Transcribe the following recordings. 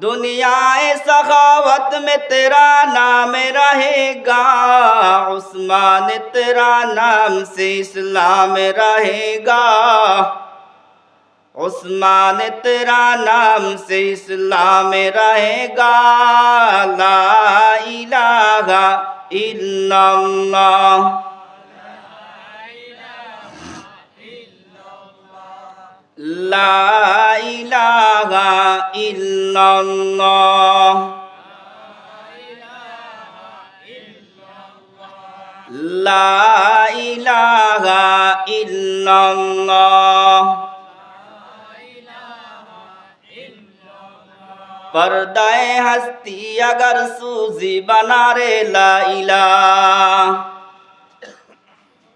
दुनियाए सखावत में तेरा नाम रहेगा। उस्मान, तेरा नाम से इस्लाम रहेगा। उस्मान, तेरा नाम से इस्लाम रहेगा। ला इलाहा इल्लल्लाह। لا إله إلا الله لا إله إلا الله پردائے ہستی اگر سوزی بنا رے لا الہ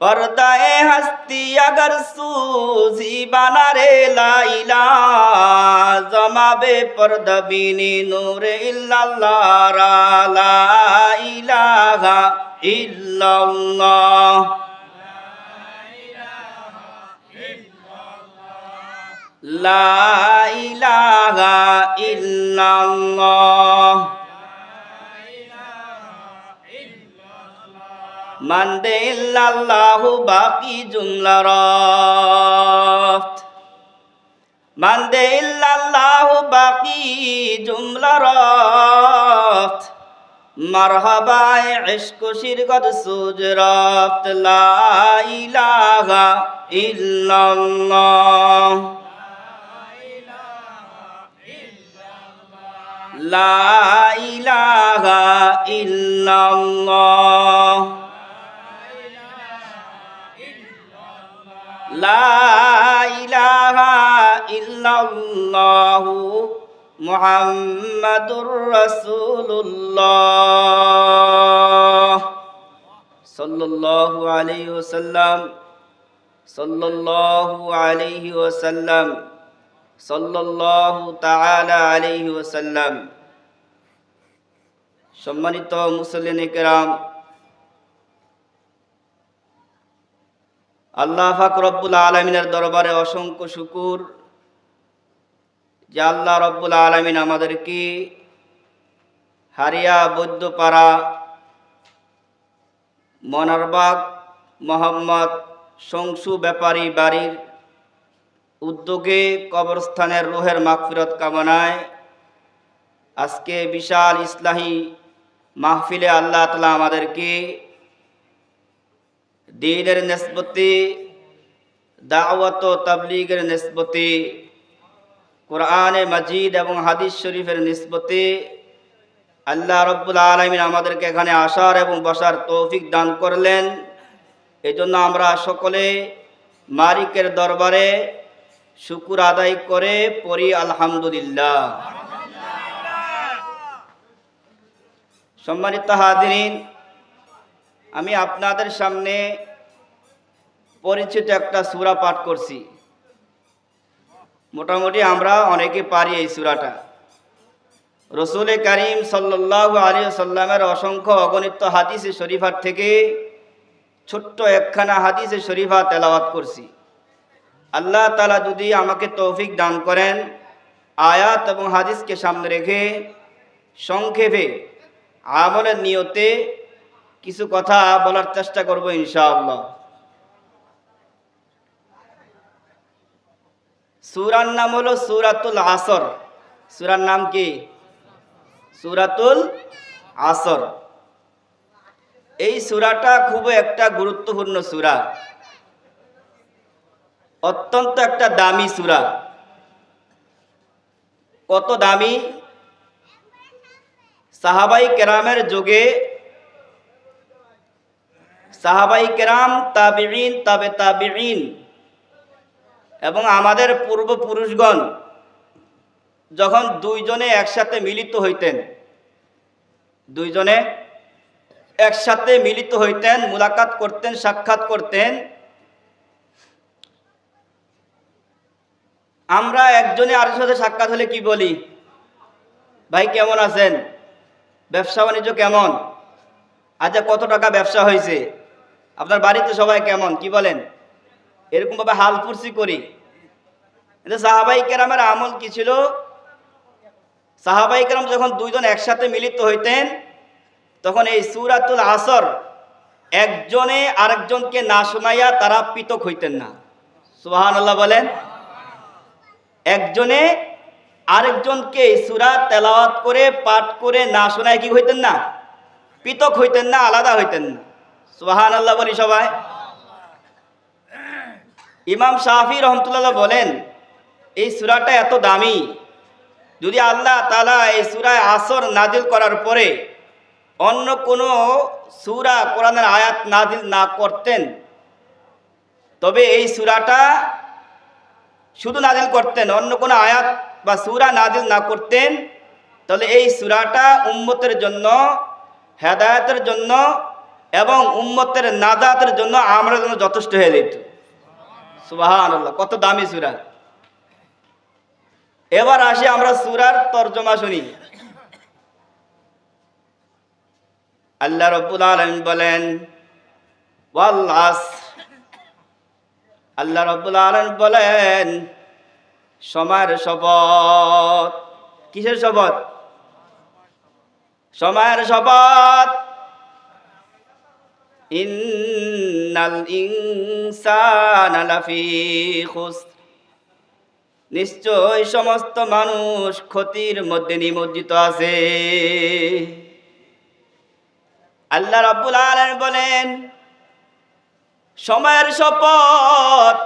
পর্দায় হস্তি আগর সুজি বানারে লাইলা, জমাবে পর্দবিনি নূরে ইল্লাল্লাহ লা ইল্লাল্লাহ। লা ইলাহা ইল্লাল্লাহ। মানদে ইল্লাল্লাহু বাকি জুমলা রফত। মানদে ইল্লাল্লাহু বাকি জুমলা রফত। মারহাবায় ইশক শিরগত সুজ রফত। লা ইলাহা ইল্লাল্লাহ। লা ইলাহা ইল্লাল্লাহ। ইল্লাল্লাহু মুহাম্মাদুর রাসূলুল্লাহ। সাল্লাল্লাহু আলাইহি ওয়াসাল্লাম। সাল্লাল্লাহু আলাইহি ওয়াসাল্লাম। সাল্লাল্লাহু তাআলা আলাইহি ওয়াসাল্লাম। সম্মানিত মুসলিম কেরাম আল্লাহ ফাক রব্বুল আলমিনের দরবারে অসংখ্য শুকুর যে আল্লাহ রব্বুল আলমিন আমাদেরকে হারিয়া, বৈদ্যপাড়া, মনারবাগ, মোহাম্মদ শংসু ব্যাপারী বাড়ির উদ্যোগে কবরস্থানের রোহের মাগফিরত কামনায় আজকে বিশাল ইসলাহী মাহফিলে আল্লাহ তালা আমাদেরকে দিনের নেসবতি দাওয়াত ও তাবলিগের নেসবতি কোরআনে মাজিদ এবং হাদিস শরীফের নিসবতে আল্লাহ রব্বুল আলমিন আমাদেরকে এখানে আসার এবং বসার তৌফিক দান করলেন। এই জন্য আমরা সকলে মারিকের দরবারে শুকুর আদায় করে পড়ি, আলহামদুলিল্লাহ। সম্মানিত হাদিন আমি আপনাদের সামনে পরিচিত একটা সূরা পাঠ করছি। মোটামুটি আমরা অনেকে পারি এই সূরাটা। রসুল করিম সাল্লাহ আলী সাল্লামের অসংখ্য অগণিত হাদিসে শরীফার থেকে ছোট্ট একখানা হাদিসে শরীফা তেলাওয়াত করছি। আল্লাহ তালা যদি আমাকে তৌফিক দান করেন, আয়াত এবং হাদিসকে সামনে রেখে সংক্ষেপে আমলের নিয়তে কিছু কথা বলার চেষ্টা করব ইনশাআল্লাহ। সুরার নাম হলো সুরাতুল আসর। সুরার নাম কি? সুরাতুল আসর। এই সুরাটা খুব একটা গুরুত্বপূর্ণ সুরা। অত্যন্ত একটা দামি সুরা। কত দামি? সাহাবাই কেরামের যুগে সাহাবাই কেরাম তাবিন তাবে তাবিন এবং আমাদের পূর্বপুরুষগণ যখন দুইজনে একসাথে মিলিত হইতেন, দুইজনে একসাথে মিলিত হইতেন, মুলাকাত করতেন, সাক্ষাৎ করতেন, আমরা একজনে আরের সাথে সাক্ষাৎ হলে কি বলি? ভাই, কেমন আছেন? ব্যবসা বাণিজ্য কেমন? আচ্ছা কত টাকা ব্যবসা হয়েছে? আপনার বাড়িতে সবাই কেমন? কি বলেন? এরকমভাবে হাল ফুরসি করি। সাহাবাই কেরামের আমল কি ছিল? সাহাবাইকরাম যখন দুইজন একসাথে মিলিত হইতেন, তখন এই সুরাতুল আসর একজনে আরেকজনকে না শোনাইয়া তারা পৃথক হইতেন না। সুবাহান আল্লাহ বলেন। একজনে আরেকজনকে সুরা তেলাওয়াত করে, পাঠ করে না শোনায় কি হইতেন না? পৃথক হইতেন না, আলাদা হইতেন না। সুবাহান আল্লাহ বলি সবাই। ইমাম শাহি রহমতুল্লাহ বলেন, এই সুরাটা এত দামি। যদি আল্লাহ তালা এই সুরায় আসর নাজিল করার পরে অন্য কোনো সুরা কোরআনের আয়াত নাজিল না করতেন, তবে এই সুরাটা শুধু নাজিল করতেন, অন্য কোনো আয়াত বা সুরা নাজিল না করতেন, তাহলে এই সুরাটা উম্মতের জন্য, হেদায়তের জন্য এবং উম্মতের নাজাতের জন্য আমরা জন্য যথেষ্ট হয়ে যেত। সুবাহান কত দামি সুরা। এবার আসি আমরা সুরার তর্জমা শুনি। আল্লাহ রব্বুল আলম বলেন আল্লাহ রব্বুল আলম বলেন, সময়ের শপথ। কিসের শপথ? সময়ের শপথ। ইন্নাল ইনসানা লাফি খুসর। নিশ্চয় সমস্ত মানুষ ক্ষতির মধ্যে নিমজ্জিত আছে। আল্লাহ রাব্বুল আলামিন বলেন, সময়ের শপথ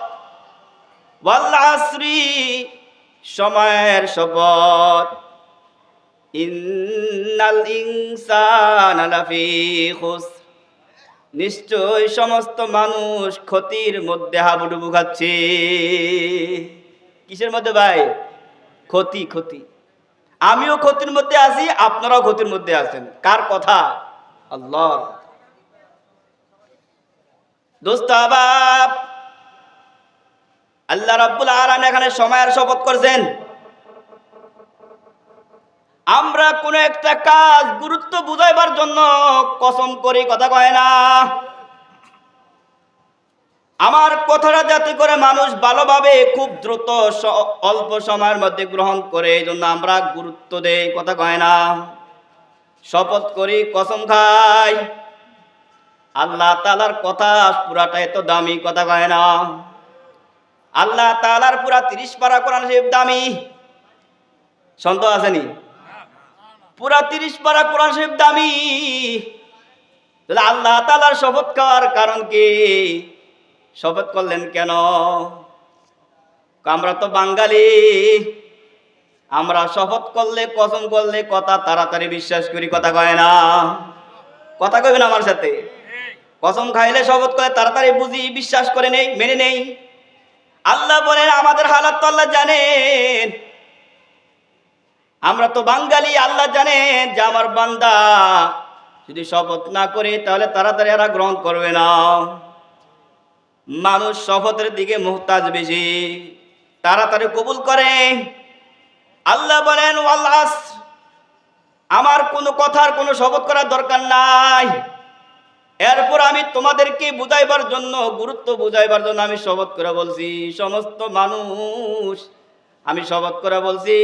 ওয়াল আসরি সময়ের শপথ। ইন্নাল ইনসানা লাফি খুসর। নিশ্চয় সমস্ত মানুষ ক্ষতির মধ্যে হাবুডুবু খাচ্ছে। কিসের মধ্যে ভাই? ক্ষতি ক্ষতি। আমিও ক্ষতির মধ্যে আছি, আপনারাও ক্ষতির মধ্যে আছেন। কার কথা? আল্লাহ দোস্ত আবাব আল্লাহ রাব্বুল আলামিন এখানে সময়ের শপথ করছেন। আমরা কোন একটা কাজ গুরুত্ব বুঝাইবার জন্য কসম করি, কথা কয় না। আমার কথাটা যাতে করে মানুষ ভালোভাবে খুব দ্রুত অল্প সময়ের মধ্যে গ্রহণ করে এই জন্য আমরা গুরুত্ব দেই, কথা কয় না। শপথ করি, কসম খাই। আল্লাহ তালার কথা পুরাটা এত দামি, কথা কয় না। আল্লাহ তালার পুরা তিরিশ পারা শরীফ দামি। সন্দেহ আসেনি পুরা তিরিশ পারা কোরআন শরীফ দামি। তাহলে আল্লাহ তালার শপথ খাওয়ার কারণ কি? শপথ করলেন কেন? আমরা তো বাঙালি। আমরা শপথ করলে, কসম করলে কথা তাড়াতাড়ি বিশ্বাস করি, কথা কয় না? কথা কইবেন আমার সাথে? কসম খাইলে শপথ করে তাড়াতাড়ি বুঝি, বিশ্বাস করে নেই, মেনে নেই। আল্লাহ বলেন, আমাদের হালাত তো আল্লাহ জানেন। আমরা তো বাঙালি, আল্লাহ জানেন যে আমার বান্দা। যদি শপথ না করে, তাহলে তাড়াতাড়ি এরা গ্রহণ করবে না। মানুষ শপথের দিকে মুহতাজ বেশি। তাড়াতাড়ি কবুল করে। আল্লাহ বলেন, ওয়াল্লাস, আমার কোনো কথার কোনো শপথ করার দরকার নাই। এরপর আমি তোমাদেরকে বুঝাইবার জন্য, গুরুত্ব বুঝাইবার জন্য আমি শপথ করে বলছি। সমস্ত মানুষ, আমি শপথ করে বলছি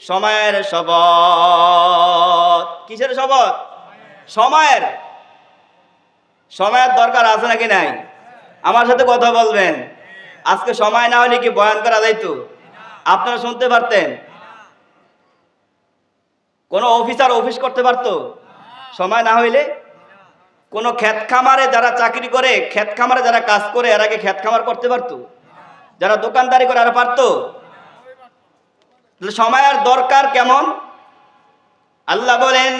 সময়ের শপথ। কিসের শপথ? সময়ের। সময়ের দরকার আছে নাকি নাই? আমার সাথে কথা বলবেন। আজকে সময় না হলে কি বয়ান করা যাইতো আপনারা শুনতে পারতেন? কোনো অফিসার অফিস করতে পারতো? সময় না হইলে? কোনো ক্ষেত খামারে যারা চাকরি করে ক্ষেত খামারে যারা কাজ করে, এর আগে ক্ষেত খামার করতে পারতো? যারা দোকানদারি করে, আর পারতো? সময়ের দরকার কেমন? আল্লাহ বলেন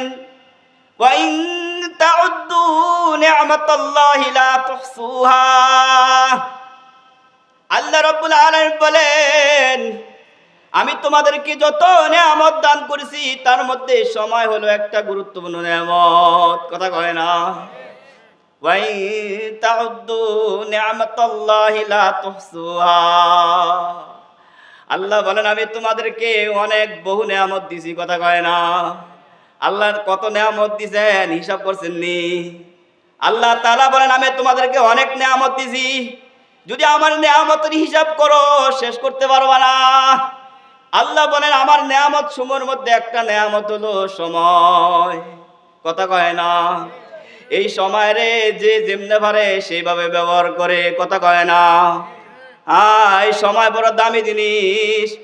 আল্লাহ রব্বুল আলম বলেন, আমি তোমাদেরকে যত নেয়ামত দান করেছি, তার মধ্যে সময় হলো একটা গুরুত্বপূর্ণ নেয়ামত। কথা কয় না। ওয়াইন তাউদ্দু নিয়ামাতাল্লাহি লা তুহসুহা। আল্লাহ বলেন, আমি তোমাদেরকে অনেক বহু নিয়ামত দিছি। কথা কয় না। আল্লাহর কত নিয়ামত দিছেন, হিসাব করছেন নি। আল্লাহ তাআলা বলেন, আমি তোমাদেরকে অনেক নিয়ামত দিছি। যদি আমার নিয়ামতের হিসাব করো, শেষ করতে পারবা না। আল্লাহ বলেন, আমার নেয়ামত সময়ের মধ্যে একটা নেয়ামত হলো সময়। কথা কয় না। এই সময় রে যে যেমনে পারে, সেইভাবে ব্যবহার করে, কথা কয় না। এই সময় বড় দামি জিনিস।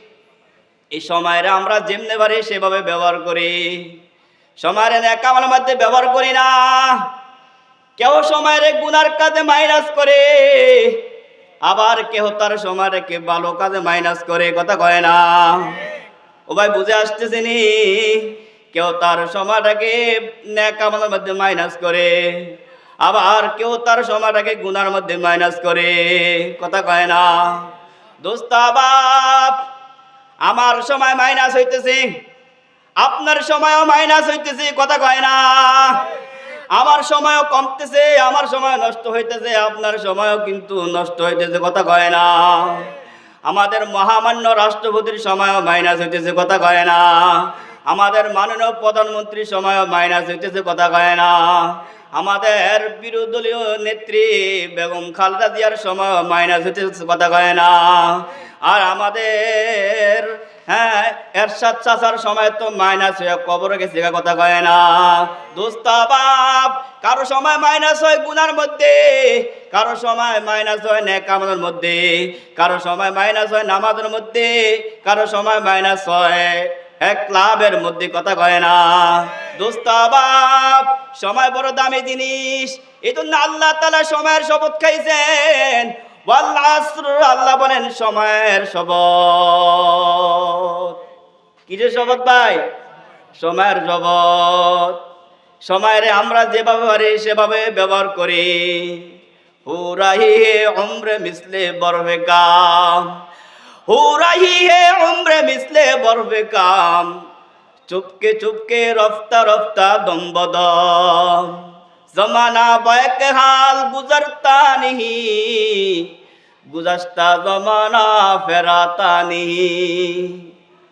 এই সময়ের আমরা যেমনে পারি সেভাবে ব্যবহার করি। সময়ের একামার মধ্যে ব্যবহার করি না। কেউ সময়ের গুনার কাজে মাইনাস করে। আবার কেউ তার সময়টাকে ভালো কাজে মাইনাস করে কথা কয় না। ও ভাই, বুঝে আসতেছে নি? কেউ তার সময়টাকে ন্যাকামালের মধ্যে মাইনাস করে। আবার কেউ তার সময়টাকে গুনার মধ্যে মাইনাস করে। কথা কয় না। দোস্তা বাপ, আমার সময় মাইনাস হইতেছে। আপনার সময়ও মাইনাস হইতেছে, কথা কয় না। আমার সময়ও কমতেছে, আমার সময় নষ্ট হইতেছে, আপনার সময়ও কিন্তু নষ্ট হইতেছে, কথা কয় না। আমাদের মহামান্য রাষ্ট্রপতির সময়ও মাইনাস হইতেছে, কথা কয় না। আমাদের মাননীয় প্রধানমন্ত্রীর সময়ও মাইনাস হইতেছে, কথা কয় না। আমাদের বিরোধীয় নেত্রী বেগম খালেদা জিয়ার সময় মাইনাস হইতেছে কথা কয় না। আর আমাদের হ্যাঁ এরশাদ চাচার সময় তো মাইনাস হয়ে কবরে গেছে কথা কয় না। দোস্তা বাপ, কারও সময় মাইনাস হয় গুনার মধ্যে, কারও সময় মাইনাস হয় নেকামনের মধ্যে, কারও সময় মাইনাস হয় নামাজের মধ্যে, কারও সময় মাইনাস হয় এক ক্লাবের মধ্যে, কথা কয় না। দোস্তা বাপ সময় বড় দামি জিনিস। এই জন্য আল্লাহ তালা সময়ের শপথ খাইছেন। আল্লাহ বলেন সময়ের শপথ। কিসের শপথ ভাই? সময়ের শপথ। সময়ের আমরা যেভাবে পারি, সেভাবে ব্যবহার করি। হুরাহি হে উমরে মিসলে বরবে কাম। হুরাহি হে উমরে মিসলে বরবে কাম। চুপকে চুপকে রফতা রফতা দম্বদ। জমানা বয়ক হাল গুজরতা নিহি, গুজাস্তা জমানা ফেরাতা নিহি।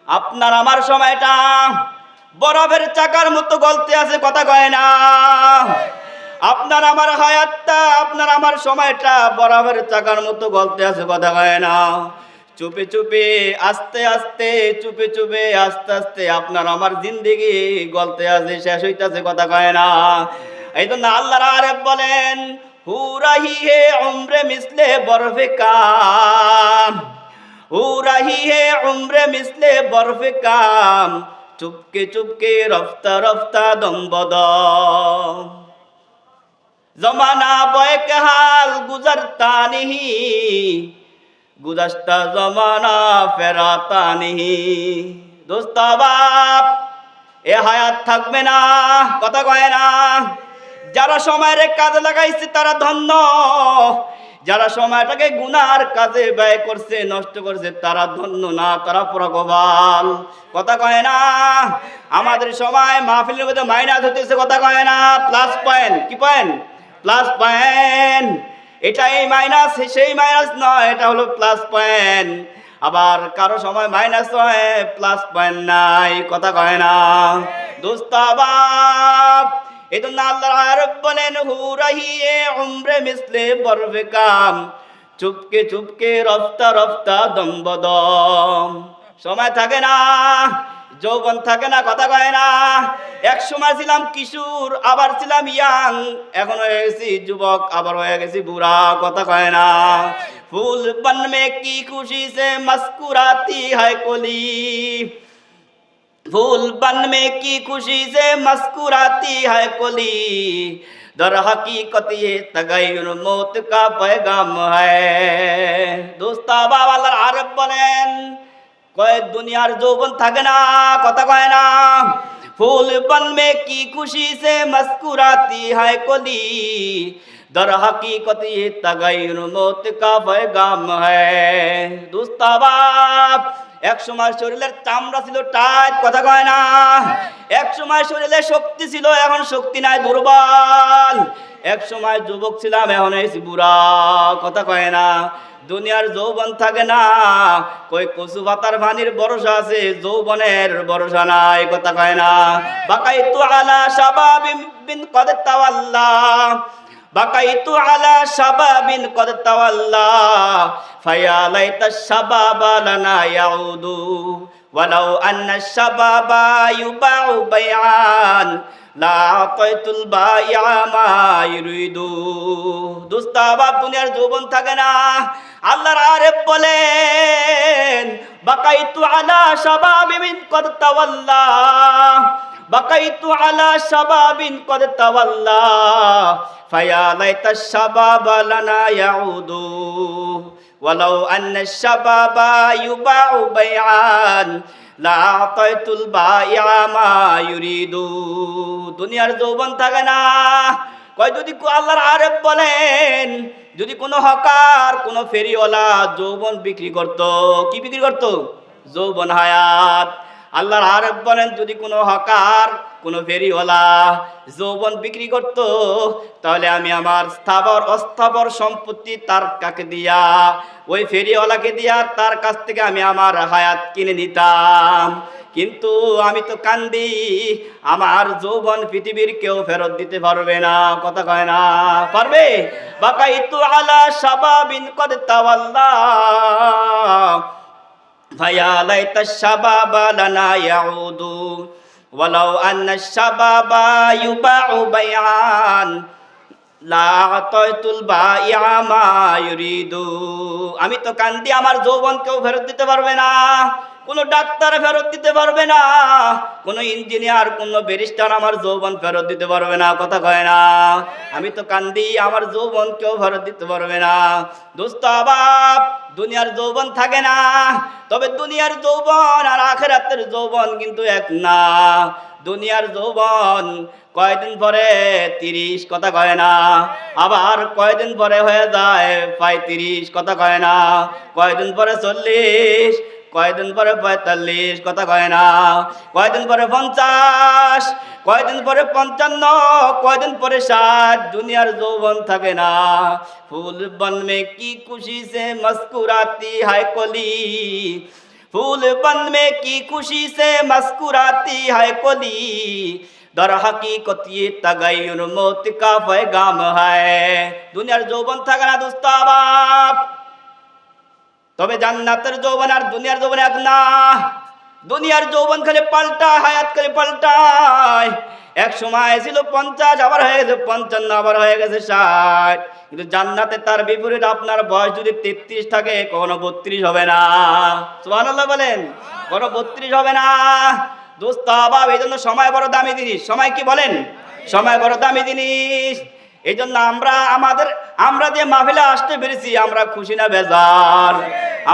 আপনার আমার সময়টা বরফের চাকার মতো গলতে আছে, কথা কয় না। আপনার আমার হায়াতটা, আপনার আমার সময়টা বরফের চাকার মতো গলতে আছে, কথা কয় না। চুপে চুপে, আস্তে আস্তে, চুপে চুপে, আস্তে আস্তে আপনার আমার জিন্দিগি গলতে আছে শেষ হইতাছে কথা কয় না। এই জন্য আল্লাহর আরেফ বলেন, হুরাহি হে উমরে মিসলে বরফে কাম, হুরাহি হে উমরে মিসলে বরফে কাম, চুপকে চুপকে রফতা রফতা দম্বদম জমানা বয়কে হাল গুজরতা নিহি গুজস্তা জমানা ফেরাতা নিহি দোস্তা বাপ, এ হায়াত থাকবে না, কথা কয় না। যারা সময়ের কাজে লাগাইছে তারা ধন্য। যারা সময়টাকে গুনার কাজে ব্যয় করছে, নষ্ট করছে, তারা ধন্য না, তারা প্রগবাল। কথা কয় না। আমাদের সময় মাহফিলের মধ্যে মাইনাস হতেছে কথা কয় না। প্লাস পয়েন্ট কি পয়েন্ট প্লাস পয়েন্ট এটা এই মাইনাস সেই মাইনাস নয়, এটা হলো প্লাস পয়েন্ট আবার কারও সময় মাইনাস হয় প্লাস পয়েন্ট নাই, কথা কয় না। দোস্তাবাব এই জন্য আল্লাহ আরব বলেন হুরাহিয়ে উমরে মিসলে বরবে কাম, চুপকে চুপকে রফতা রফতা দম্বদম সময় থাকে না। যৌবন থাকে না, কথা কয় না। এক সময় ছিলাম কিশোর, আবার ছিলাম ইয়াং। এখন হয়ে গেছি যুবক, আবার হয়ে গেছি বুড়া, কথা কয় না। ফুল বনমে কি খুশি সে মস্কুরাতি হয় কলি। ফুল বনমে কি খুশি সে মস্কুরাতি হয় কলি। দর حقیقت یہ تغیر موت کا پیغام ہے دوستا بابا اللہ কয়েক দুনিয়ার যৌবন থাকে না কথা কয় না ফুল বন মে কি খুশি সে মস্কুরাতি है कोली दर हकीकत ये तगैर मौत का पैगाम है দোস্তা বাপ এক সময় শরীরের চামড়া ছিল টাইট কথা কয় না এক সময় শরীরে শক্তি ছিল এখন শক্তি নাই দুর্বল এক সময় যুবক ছিলাম এখন হয়েছি বুড়া কথা কয় না দুনিয়ার যৌবন থাকে না। কই কচু পাতার ভানির ভরসা আছে, যৌবনের ভরসা না কথা কয় না। বাকাই তু আলা শাবাবিন বিন কদ তাওয়াল্লা। বাকাইতু আলা শাবাবিন কদ তাওয়াল্লা। ফায়া লাইতা শাবাবা লানা ইয়াউদু। ওয়ালাউ আন্না শাবাবা ইউবাউ বাইআন। দুনিয়ার যৌবন থাকে না। আল্লাহর আরে বলেন, বাকাইতু আলা সবাবিমিন কদ তাওয়াল্লা। বাকাইতু আলা শাবাবিন কদ তাওয়াল্লা। ফায়া লাইতা শাবাবা লানা ইয়াউদু। ওয়ালাউ আন্না শাবাবা ইউবাউ বাইআন। লাতাইতুল বাইয়া মা ইউরিদু। দুনিয়ার যৌবন থাকে না। কয়, যদি আল্লাহর আরে বলেন, যদি কোনো হকার, কোনো ফেরিওয়ালা যৌবন বিক্রি করত, কি বিক্রি করত? যৌবন হায়াত। আল্লাহর আরেফ বলেন, যদি কোনো হকার, কোনো ফেরিওয়ালা যৌবন বিক্রি করত, তাহলে আমি আমার স্থাবর, অস্থাবর সম্পত্তি তার কাকে দিয়া, ওই ফেরিওয়ালাকে দিয়া তার কাছ থেকে আমি আমার হায়াত কিনে নিতাম। কিন্তু আমি তো কান্দি, আমার যৌবন পৃথিবীর কেউ ফেরত দিতে পারবে না। কথা কয় না, পারবে? বাকাইতু আলা শাবাবিন কদ তাওয়াল্লা। فيا ليت الشباب لنا يعود ولو أن الشباب يباع بيعان لا أعطيت البائع ما يريد আমি তো কান্দি আমার যৌবন কেউ ফেরত দিতে পারবে না কোনো ডাক্তার ফেরত দিতে পারবে না, কোনো ইঞ্জিনিয়ার, কোনো ব্যারিস্টার আমার যৌবন ফেরত দিতে পারবে না, কথা কয় না। আমি তো কান্দি, আমার যৌবন কেউ ফেরত দিতে পারবে না। দোস্ত আবাব, দুনিয়ার যৌবন থাকে না, তবে দুনিয়ার যৌবন আর আখেরাতের যৌবন কিন্তু এক না। দুনিয়ার যৌবন কয়দিন পরে? তিরিশ, কথা কয় না। আবার কয়দিন পরে হয়ে যায়? পঁয়ত্রিশ, কথা কয় না। কয়দিন পরে চল্লিশ? কয়দিন পরে পঁয়তাল্লিশ, কথা কয় না। কয়দিন পরে পঞ্চাশ, কয়দিন পরে পঞ্চান্ন, কয়দিন পরে ষাট, দুনিয়ার যৌবন থাকে না। ফুল বন মে কি খুশি সে মস্কুরাতি, হায় কলি। ফুল বন মে কি খুশি সে মস্কুরাতি, হায় কলি। দর হাকিকত ইয়ে তাগাইয়ুন মৌত কা ফয়গাম হায়। দুনিয়ার যৌবন থাকে না দোস্ত বাপ তবে জান্নাতের যৌবন আর দুনিয়ার যৌবন এক না। দুনিয়ার যৌবন খালি পাল্টা হায়াত খালি পাল্টায়। এক সময় ছিল পঞ্চাশ, আবার হয়ে গেছে পঞ্চান্ন, আবার হয়ে গেছে ষাট। কিন্তু জান্নাতে তার বিপরীত আপনার বয়স যদি তেত্রিশ থাকে, কখনো বত্রিশ হবে না। সুবহানাল্লাহ বলেন কোনো বত্রিশ হবে না। দোস্ত, অভাব, এই জন্য সময় বড় দামি জিনিস। সময় কি বলেন? সময় বড় দামি জিনিস। এই জন্য আমরা, আমাদের, আমরা যে মাহফিলে আসতে পেরেছি, আমরা খুশি না, বেজার।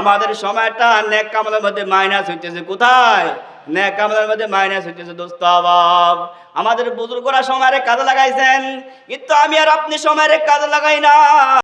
আমাদের সময়টা নেক কামলের মধ্যে মাইনাস হইতেছে। কোথায়? নেক কামলের মধ্যে মাইনাস হইতেছে দোস্ত অভাব আমাদের বুজুর্গরা সময়ের কাজে লাগাইছেন, কিন্তু আমি আর আপনি সময়ের কাজে লাগাই না।